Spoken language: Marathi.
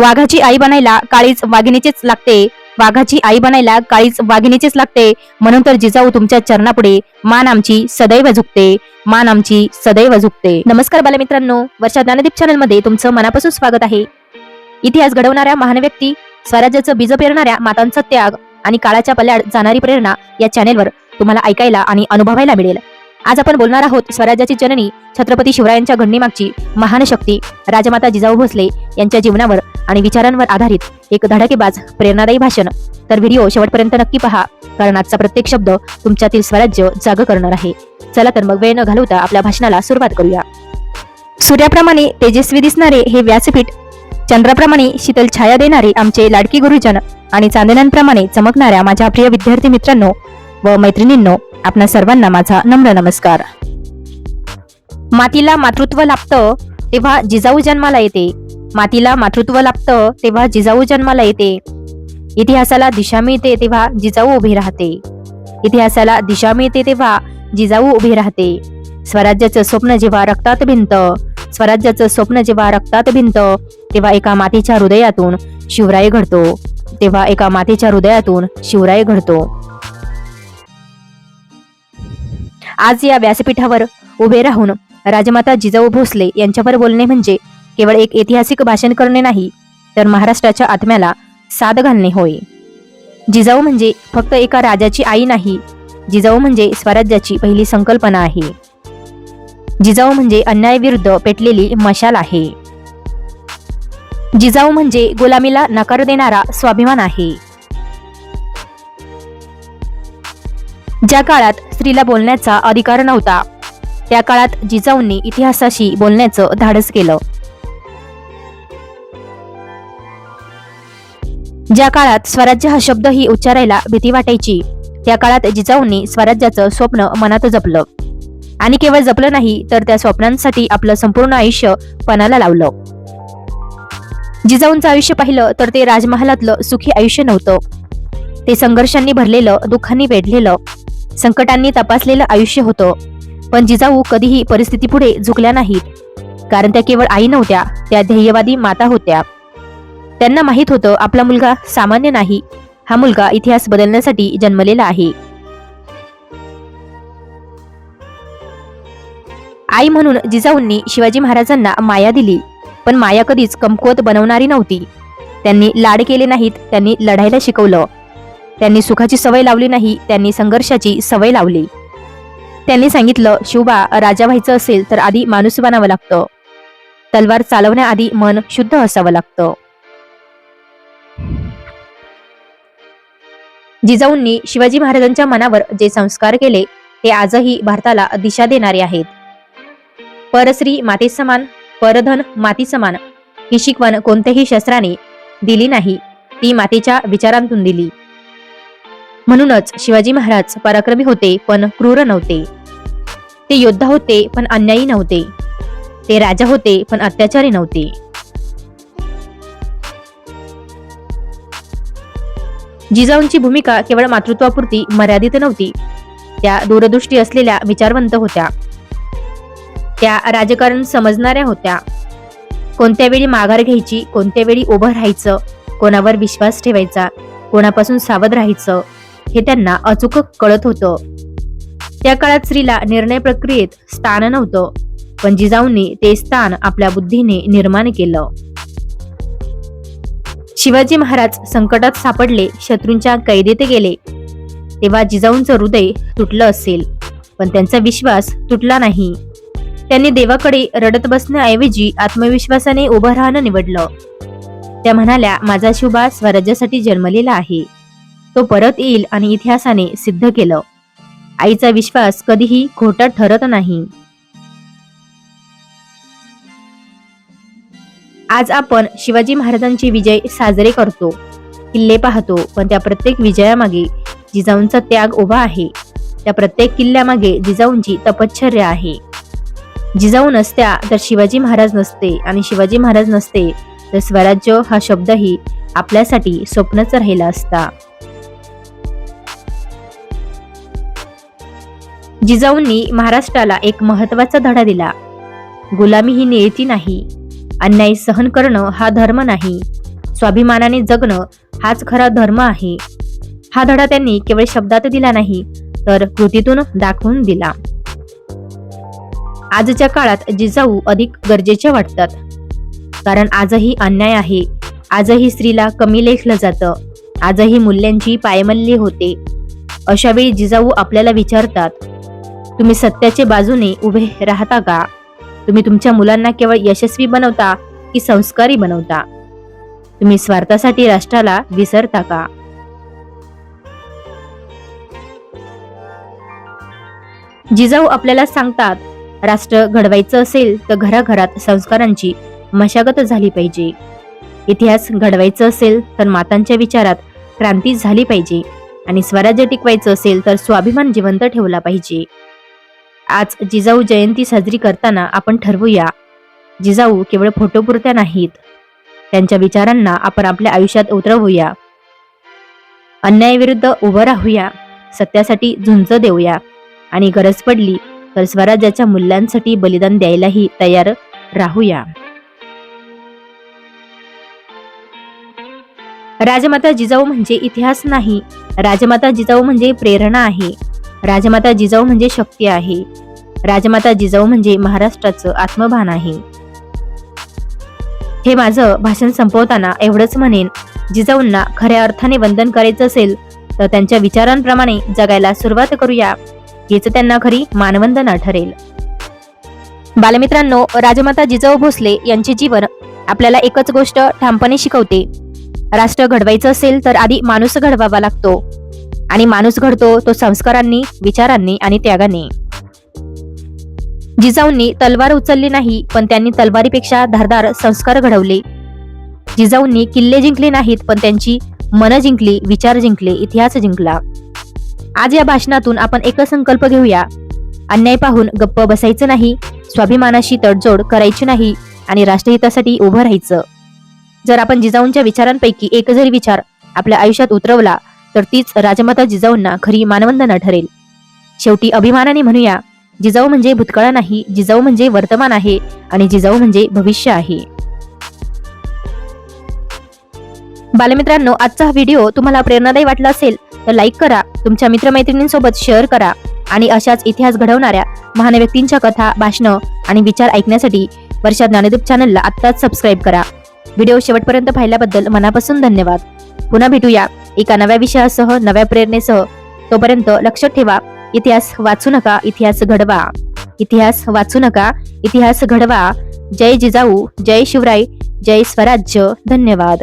वाघाची आई बनायला काळीच वाघिणीचीच लागते. वाघाची आई बनायला काळीच वाघिणीचीच लागते. म्हणून तर जिजाऊ तुमच्या चरणापुढे मान आमची सदैव झुकते. मान आमची सदैव झुकते. नमस्कार बालमित्रांनो. वर्षा ज्ञानदीप चॅनलमध्ये तुमचं मनापासून स्वागत आहे. इतिहास घडवणाऱ्या महान व्यक्ती स्वराज्याचं बीज पेरणाऱ्या मातांचा त्याग आणि काळाच्या पल्याड जाणारी प्रेरणा या चॅनेलवर तुम्हाला ऐकायला आणि अनुभवायला मिळेल. आज आपण बोलणार आहोत स्वराज्याची जननी छत्रपती शिवरायांच्या घडणीमागची महान शक्ती राजमाता जिजाऊ भोसले यांच्या जीवनावर आणि विचारांवर आधारित एक धडाकेबाज प्रेरणादायी भाषण. तर व्हिडिओ शेवटपर्यंत नक्की पहा कारण आजचा प्रत्येक शब्द तुमच्यातील स्वराज्य जाग करणार आहे. चला तर मग वेळ न घालवता आपल्या भाषणाला सुरुवात करूया. सूर्याप्रमाणे तेजस्वी दिसणारे हे व्यासपीठ चंद्राप्रमाणे शीतल छाया देणारे आमचे लाडकी गुरुजन आणि चांदण्यांप्रमाणे चमकणाऱ्या माझ्या प्रिय विद्यार्थी मित्रांनो व मैत्रिणींनो आपणा सर्वांना माझा नम्र नमस्कार. मातीला मातृत्व लाभतं तेव्हा जिजाऊ जन्माला येते. मातीला मातृत्व लाभतं तेव्हा जिजाऊ जन्माला येते. इतिहासाला दिशा मिळते तेव्हा जिजाऊ उभी राहते. इतिहासाला दिशा मिळते तेव्हा जिजाऊ उभी राहते. स्वराज्याचं स्वप्न जेव्हा रक्तात भिंत स्वराज्याचं स्वप्न जेव्हा रक्तात भिंत तेव्हा एका मातीच्या हृदयातून शिवराय घडतो. तेव्हा एका मातीच्या हृदयातून शिवराय घडतो. आज या व्यासपीठावर उभे राहून राजमाता जिजाऊ भोसले यांच्यावर बोलणे म्हणजे केवळ एक ऐतिहासिक भाषण करणे नाही तर महाराष्ट्राच्या आत्म्याला साद घालणे होय. जिजाऊ म्हणजे फक्त एका राजाची आई नाही जिजाऊ म्हणजे स्वराज्याची पहिली संकल्पना आहे. जिजाऊ म्हणजे अन्यायाविरुद्ध पेटलेली मशाल आहे. जिजाऊ म्हणजे गुलामीला नकार देणारा स्वाभिमान आहे. ज्या काळात स्त्रीला बोलण्याचा अधिकार नव्हता त्या काळात जिजाऊंनी इतिहासाशी बोलण्याचं धाडस केलं. ज्या काळात स्वराज्य हा शब्द ही उच्चारायला भीती वाटायची त्या काळात जिजाऊंनी स्वराज्याचं स्वप्न मनात जपलं. आणि केवळ जपलं नाही तर त्या स्वप्नांसाठी आपलं संपूर्ण आयुष्य पणाला लावलं. जिजाऊंचं आयुष्य पाहिलं तर ते राजमहालातलं सुखी आयुष्य नव्हतं. ते संघर्षांनी भरलेलं दुःखांनी वेढलेलं संकटांनी तपासलेलं आयुष्य होतं. पण जिजाऊ कधीही परिस्थितीपुढे झुकल्या नाहीत कारण त्या केवळ आई नव्हत्या त्या ध्येयवादी माता होत्या. त्यांना माहीत होतं आपला मुलगा सामान्य नाही. हा मुलगा इतिहास बदलण्यासाठी जन्मलेला आहे. आई म्हणून जिजाऊंनी शिवाजी महाराजांना माया दिली पण माया कधीच कमकुवत बनवणारी नव्हती. त्यांनी लाड केले नाहीत त्यांनी लढायला शिकवलं. त्यांनी सुखाची सवय लावली नाही त्यांनी संघर्षाची सवय लावली. त्यांनी सांगितलं शिवबा राजा व्हायचं असेल तर आधी माणूस बनावं लागतं. तलवार चालवण्याआधी मन शुद्ध असावं लागतं. जिजाऊंनी शिवाजी महाराजांच्या मनावर जे संस्कार केले ते आजही भारताला दिशा देणारे आहेत. परश्री माते समान परधन माती समान ही शिकवण कोणत्याही शस्त्राने दिली नाही ती मातेच्या विचारांतून दिली. म्हणूनच शिवाजी महाराज पराक्रमी होते पण क्रूर नव्हते. ते योद्धा होते पण अन्यायी नव्हते. ते राजा होते पण अत्याचारी नव्हते. जिजाऊंची भूमिका केवळ मातृत्वापुरती मर्यादित नव्हती. त्या दूरदृष्टी असलेल्या विचारवंत होत्या. त्या राजकारण समजणाऱ्या होत्या. कोणत्या वेळी माघार घ्यायची कोणत्या वेळी उभं राहायचं कोणावर विश्वास ठेवायचा कोणापासून सावध राहायचं हे त्यांना अचूक कळत होतं. त्या काळात स्त्रीला निर्णय प्रक्रियेत स्थान नव्हतं पण जिजाऊंनी ते स्थान आपल्या बुद्धीने निर्माण केलं. शिवाजी महाराज संकटात सापडले शत्रूंच्या कैदेत गेले. तेव्हा जिजाऊंचं हृदय तुटलं असेल पण त्यांचा विश्वास तुटला नाही. त्यांनी देवाकडे रडत बसण्याऐवजी आत्मविश्वासाने उभं राहणं निवडलं. त्या म्हणाल्या माझा शिवबा स्वराज्यासाठी जन्मलेला आहे. तो परत येईल आणि इतिहासाने सिद्ध केलं. आईचा विश्वास कधीही खोटा ठरत नाही. आज आपण शिवाजी महाराजांचे विजय साजरे करतो. किल्ले पाहतो पण त्या प्रत्येक विजयामागे जिजाऊंचा त्याग उभा आहे. त्या प्रत्येक किल्ल्यामागे जिजाऊंची तपश्चर्या आहे. जिजाऊ नसत्या तर शिवाजी महाराज नसते आणि शिवाजी महाराज नसते तर स्वराज्य हा शब्दही आपल्यासाठी स्वप्नच राहिला असता. जिजाऊंनी महाराष्ट्राला एक महत्त्वाचा धडा दिला. गुलामी ही नियती नाही अन्याय सहन करणं हा धर्म नाही. स्वाभिमानाने जगणं हाच खरा धर्म आहे. हा धडा त्यांनी केवळ शब्दात दिला नाही तर कृतीतून दाखवून दिला. आजच्या काळात जिजाऊ अधिक गरजेचे वाटतात. कारण आजही अन्याय आहे. आजही स्त्रीला कमी लेखलं जातं. आजही मूल्यांची पायमल्ली होते. अशावेळी जिजाऊ आपल्याला विचारतात तुम्ही सत्याचे बाजूने उभे राहता का? तुम्ही तुमच्या मुलांना केवळ यशस्वी बनवता की संस्कारी बनवता. तुम्ही स्वार्थासाठी राष्ट्राला विसरता का? जिजाऊ आपल्याला सांगतात राष्ट्र घडवायचं असेल तर घराघरात संस्कारांची मशागत झाली पाहिजे. इतिहास घडवायचं असेल तर मातांच्या विचारात क्रांती झाली पाहिजे आणि स्वराज्य टिकवायचं असेल तर स्वाभिमान जिवंत ठेवला पाहिजे. आज जिजाऊ जयंती साजरी करताना आपण ठरवूया. जिजाऊ केवळ फोटोपुरत्या नाहीत. त्यांच्या विचारांना आपण आपल्या आयुष्यात उतरवूया. अन्यायाविरुद्ध उभं राहूया. सत्यासाठी झुंज देऊया. आणि गरज पडली तर स्वराज्याच्या मूल्यांसाठी बलिदान द्यायलाही तयार राहूया. राजमाता जिजाऊ म्हणजे इतिहास नाही. राजमाता जिजाऊ म्हणजे प्रेरणा आहे. राजमाता जिजाऊ म्हणजे शक्ती आहे. राजमाता जिजाऊ म्हणजे महाराष्ट्राचं आत्मभान आहे. हे माझं भाषण संपवताना एवढंच म्हणेन जिजाऊंना खऱ्या अर्थाने वंदन करायचं असेल तर त्यांच्या विचारांप्रमाणे जगायला सुरुवात करूया. हेच त्यांना खरी मानवंदना ठरेल. बालमित्रांनो राजमाता जिजाऊ भोसले यांचे जीवन आपल्याला एकच गोष्ट ठामपणे शिकवते. राष्ट्र घडवायचं असेल तर आधी माणूस घडवावा लागतो. आणि माणूस घडतो तो संस्कारांनी विचारांनी आणि त्यागाने. जिजाऊंनी तलवार उचलली नाही पण त्यांनी तलवारीपेक्षा धारदार संस्कार घडवले. जिजाऊंनी किल्ले जिंकले नाहीत पण त्यांची मन जिंकली विचार जिंकले इतिहास जिंकला. आज या भाषणातून आपण एकच संकल्प घेऊया. अन्याय पाहून गप्प बसायचं नाही स्वाभिमानाशी तडजोड करायची नाही आणि राष्ट्रहितासाठी उभं राहायचं. जर आपण जिजाऊंच्या विचारांपैकी एक जरी विचार आपल्या आयुष्यात उतरवला तर तीच राजमाता जिजाऊंना खरी मानवंदना ठरेल. शेवटी अभिमानाने म्हणूया जिजाऊ म्हणजे भूतकाळ नाही जिजाऊ म्हणजे वर्तमान आहे आणि जिजाऊ म्हणजे भविष्य आहे. बालमित्रांनो आजचा हा व्हिडिओ तुम्हाला प्रेरणादायी वाटला असेल तर लाईक करा तुमच्या मित्रमैत्रिणींसोबत शेअर करा आणि अशाच इतिहास घडवणाऱ्या महान व्यक्तींच्या कथा भाषणं आणि विचार ऐकण्यासाठी वर्षा ज्ञानदीप चॅनलला आत्ताच सबस्क्राईब करा. व्हिडिओ शेवटपर्यंत पाहिल्याबद्दल मनापासून धन्यवाद. पुन्हा भेटूया. एका नव्या विषयासह नव्या प्रेरणेसह तोपर्यंत लक्षात ठेवा. इतिहास वाचू नका इतिहास घडवा. इतिहास वाचू नका इतिहास घडवा. जय जिजाऊ जय शिवराय जय स्वराज्य. धन्यवाद.